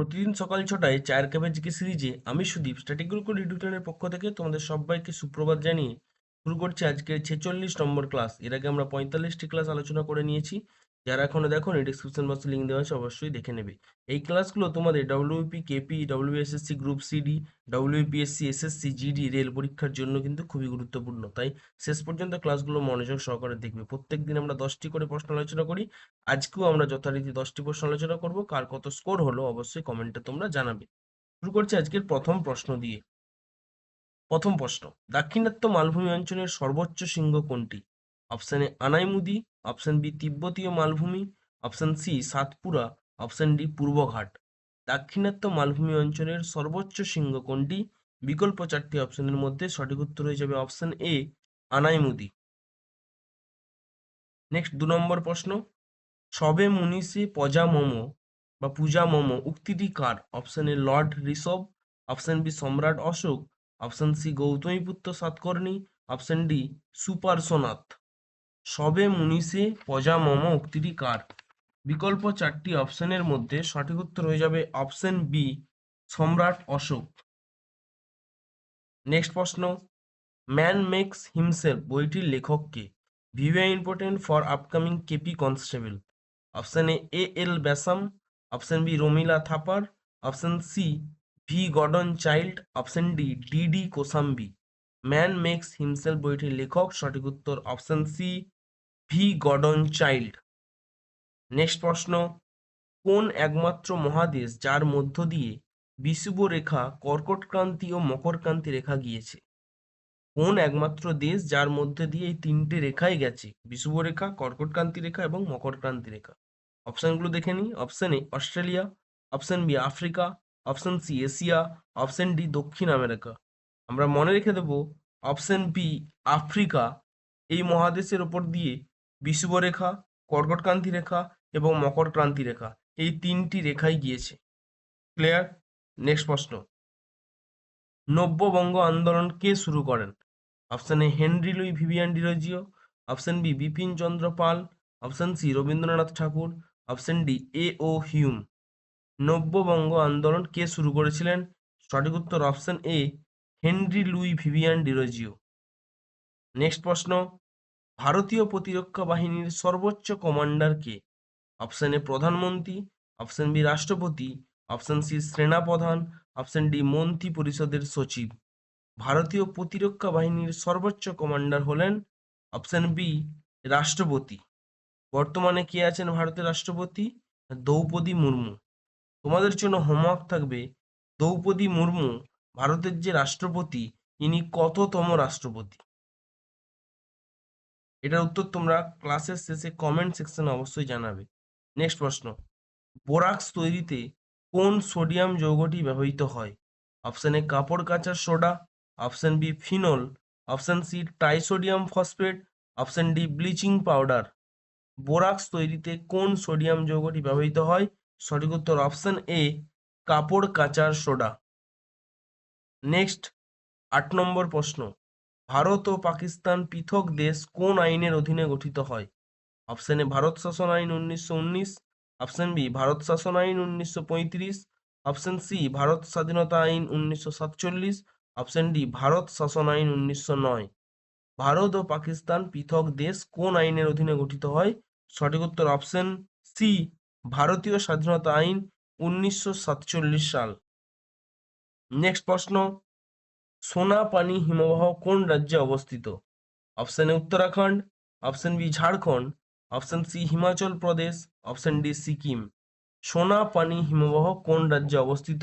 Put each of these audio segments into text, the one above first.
প্রতিদিন সকাল ছটায় চায়ের কাপে জিকে সিরিজে আমি সুদীপ স্ট্যাটিক গ্রুপ ইউটিউব চ্যানেলের পক্ষ থেকে তোমাদের সবাইকে সুপ্রভাত জানিয়ে শুরু করছি আজকের ছেচল্লিশ নম্বর ক্লাস এর আগে আমরা পঁয়তাল্লিশটি ক্লাস আলোচনা করে নিয়েছি। যারা এখনও দেখো ডিসক্রিপশন বক্সে লিঙ্ক দেওয়া আছে, অবশ্যই দেখে নেবে। এই ক্লাসগুলো তোমাদের WP KP WSSC group CD WPSC SSC GD rail পরীক্ষার জন্য কিন্তু খুবই গুরুত্বপূর্ণ। তাই শেষ পর্যন্ত ক্লাসগুলো মনোযোগ সহকারে দেখবে। প্রত্যেক দিন আমরা দশটি করে প্রশ্ন আলোচনা করি। আজকেও আমরা যথারীতি দশটি প্রশ্ন আলোচনা করব। কার কত স্কোর হলো অবশ্যই কমেন্টে তোমরা জানাবে। শুরু করছি আজকের প্রথম প্রশ্ন দিয়ে। প্রথম প্রশ্ন, দাক্ষিণাত্য মালভূমি অঞ্চলের সর্বোচ্চ শৃঙ্গ কোনটি? Option A Anaimudi option B তিব্বতীয় মালভূমি option C Satpura option D পূর্বঘাট দাক্ষিণাত্য মালভূমি অঞ্চলের সর্বোচ্চ শৃঙ্গ কোনটি বিকল্প চারটি অপশনের মধ্যে সঠিক উত্তর হয়ে যাবে অপশন এ আনাইমুদি নেক্সট দু নম্বর প্রশ্ন। সবে মুনিসে পজা মোমো বা পূজা মোমো উক্তিটি কার? Option A lord Rishabh option B সম্রাট Ashoka. Option C Gautamiputra Satakarni option D সুপারসোনাথ। সবে মুনিসে পজা মম উক্তিটি কার? বিকল্প চারটি অপশনের মধ্যে সঠিক উত্তর হয়ে যাবে অপশন বি সম্রাট অশোক। নেক্সট প্রশ্ন ম্যান মেক্স হিমসেলফ বইটির লেখক কে? Very important for upcoming KP constable option A A L Basham option B Romila Thapar option C V Gordon Childe option D D D Kosambi man makes himself বইটির লেখক। সঠিক উত্তর option C V. Gordon Childe. Next প্রশ্ন, কোন একমাত্র মহাদেশ যার মধ্য দিয়ে বিষুব রেখা কর্কটক্রান্তি ও মকরক্রান্তি রেখা গিয়েছে? কোন একমাত্র দেশ যার মধ্যে দিয়ে এই তিনটে রেখাই গেছে? বিষুব রেখা কর্কটক্রান্তি রেখা এবং মকরক্রান্তি রেখা। অপশনগুলো দেখে নিই। Option A, Australia. Option B, Africa. Option C, Asia. Option D, দক্ষিণ আমেরিকা। আমরা মনে রেখে দেবো, অপশন বি, আফ্রিকা। এই মহাদেশের ওপর দিয়ে বিষুব রেখা কর্কট ক্রান্তি রেখা এবং মকর ক্রান্তি রেখা এই তিনটি রেখাই গিয়েছে। ক্লিয়ার নেক্সট প্রশ্ন। নব্যবঙ্গ আন্দোলন কে শুরু করেন? Option A Henry Louis Vivian Derozio option B Bipin Chandra Pal. Option C Rabindranath Thakur. Option D A O Hume নব্যবঙ্গ আন্দোলন কে শুরু করেছিলেন? সঠিক উত্তর option A Henry Louis Vivian Derozio next প্রশ্ন। ভারতীয় প্রতিরক্ষা বাহিনীর সর্বোচ্চ কমান্ডার কে? অপশন এ প্রধানমন্ত্রী, অপশন বি রাষ্ট্রপতি, অপশন সি সেনাপ্রধান, অপশন ডি মন্ত্রী পরিষদের সচিব। ভারতীয় প্রতিরক্ষা বাহিনীর সর্বোচ্চ কমান্ডার হলেন অপশন বি রাষ্ট্রপতি। বর্তমানে কে আছেন ভারতের রাষ্ট্রপতি? দ্রৌপদী মুর্মু। তোমাদের জন্য হোমওয়ার্ক থাকবে, দ্রৌপদী মুর্মু ভারতের যে রাষ্ট্রপতি, ইনি কততম রাষ্ট্রপতি? এটার উত্তর তোমরা ক্লাসের শেষে কমেন্ট সেকশনে অবশ্যই জানাবে। নেক্সট প্রশ্ন বোরাক্স তৈরিতে কোন সোডিয়াম যৌগটি ব্যবহৃত হয়? অপশন এ কাপড় কাচার soda. Option B phenol option C trisodium phosphate option D bleaching powder borax তৈরিতে কোন সোডিয়াম যৌগটি ব্যবহৃত হয়? সঠিক উত্তর অপশন এ কাপড় কাচার সোডা। নেক্সট আট নম্বর প্রশ্ন ভারত ও পাকিস্তান পৃথক দেশ কোন আইনের অধীনে গঠিত হয়? অপশন এ ভারত শাসন আইন উনিশশো উনিশ। অপশন বি ভারত শাসন আইন উনিশশো পঁয়ত্রিশ। অপশন সি ভারত স্বাধীনতা আইন উনিশশো সাতচল্লিশ। অপশন ডি ভারত শাসন আইন উনিশশো নয়। ভারত ও পাকিস্তান পৃথক দেশ কোন আইনের অধীনে গঠিত হয়? সঠিক উত্তর অপশন সি ভারতীয় স্বাধীনতা আইন উনিশশো সাতচল্লিশ সাল। নেক্সট প্রশ্ন সোনাপানি হিমবাহ কোন রাজ্যে অবস্থিত? Option A Uttarakhand option B Jharkhand option C Himachal Pradesh option D Sikkim. Sonapani হিমবাহ কোন রাজ্যে অবস্থিত?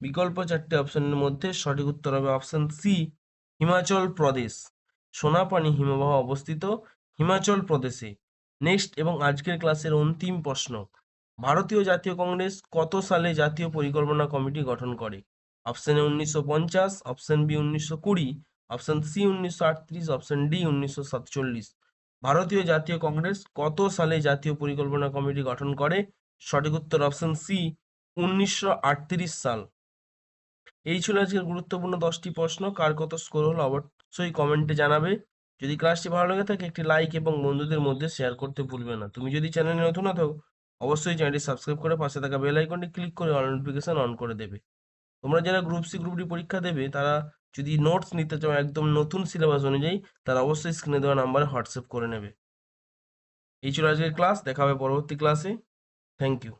বিকল্প চারটি অপশনের মধ্যে সঠিক উত্তর হবে অপশন সি হিমাচল প্রদেশ। সোনাপানি হিমবাহ অবস্থিত হিমাচল প্রদেশে। নেক্সট এবং আজকের ক্লাসের অন্তিম প্রশ্ন। ভারতীয় জাতীয় কংগ্রেস কত সালে জাতীয় পরিকল্পনা কমিটি গঠন করে? অপশন এ উনিশশো পঞ্চাশ অপশন বি উনিশশো কুড়ি অপশন সি উনিশশো আটত্রিশ অপশন ডি উনিশশো সাতচল্লিশ। ভারতীয় জাতীয় কংগ্রেস কত সালে জাতীয় পরিকল্পনা কমিটি গঠন করে? সঠিক উত্তর অপশন সি উনিশশো আটত্রিশ সাল। এই ছিল আজকের গুরুত্বপূর্ণ দশটি প্রশ্ন। কার কত স্কোর হলো অবশ্যই কমেন্টে জানাবে। যদি ক্লাসটি ভালো লেগে থাকে, একটি লাইক এবং বন্ধুদের মধ্যে শেয়ার করতে ভুলবে না। তুমি যদি চ্যানেলে নতুন হও অবশ্যই চ্যানেলটি সাবস্ক্রাইব করে পাশে থাকা বেল আইকনটি ক্লিক করে অল নোটিফিকেশন অন করে দেবে। তোমরা যারা গ্রুপ সি গ্রুপ ডি পরীক্ষা দেবে, তারা যদি নোটস নিতে চাও, একদম নতুন সিলেবাস অনুযায়ী, তারা অবশ্যই স্ক্রিনে দেওয়া নাম্বারে হোয়াটসঅ্যাপ করে নেবে। এই ছিল আজকের ক্লাস দেখা হবে পরবর্তী ক্লাসে থ্যাংক ইউ